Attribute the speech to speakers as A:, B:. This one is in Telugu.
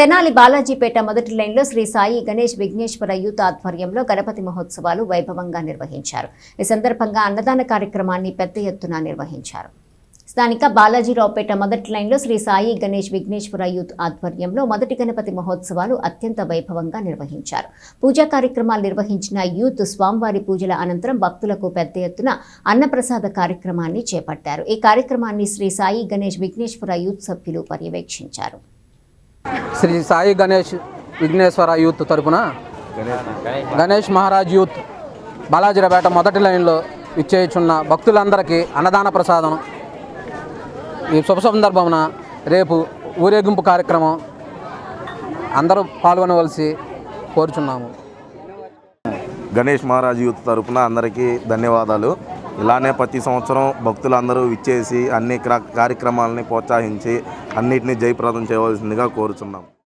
A: తెనాలి బాలాజీపేట మొదటి లైన్లో శ్రీ సాయి గణేష్ విఘ్నేశ్వర యూత్ ఆధ్వర్యంలో గణపతి మహోత్సవాలు వైభవంగా నిర్వహించారు. ఈ సందర్భంగా అన్నదాన కార్యక్రమాన్ని పెద్ద ఎత్తున నిర్వహించారు. స్థానిక బాలాజీరావుపేట మొదటి లైన్లో శ్రీ సాయి గణేష్ విఘ్నేశ్వర యూత్ ఆధ్వర్యంలో మొదటి గణపతి మహోత్సవాలు అత్యంత వైభవంగా నిర్వహించారు. పూజా కార్యక్రమాలు నిర్వహించిన యూత్ స్వామివారి పూజల అనంతరం భక్తులకు పెద్ద ఎత్తున అన్నప్రసాద కార్యక్రమాన్ని చేపట్టారు. ఈ కార్యక్రమాన్ని శ్రీ సాయి గణేష్ విఘ్నేశ్వర యూత్ సభ్యులు పర్యవేక్షించారు.
B: శ్రీ సాయి గణేష్ విఘ్నేశ్వర యూత్ తరపున గణేష్ మహారాజ్ యూత్ బాలాజీరపేట మొదటి లైన్లో ఇచ్చేయుచున్న భక్తులందరికీ అన్నదాన ప్రసాదం. ఈ శుభ సందర్భమున రేపు ఊరేగింపు కార్యక్రమం అందరూ పాల్గొనవలసి కోరుచున్నాము.
C: గణేష్ మహారాజ్ యూత్ తరపున అందరికీ ధన్యవాదాలు. ఇలానే ప్రతి సంవత్సరం భక్తులందరూ విచ్చేసి అన్ని కార్యక్రమాలని ప్రోత్సహించి అన్నిటినీ జయప్రదం చేయవలసిందిగా కోరుచున్నాం.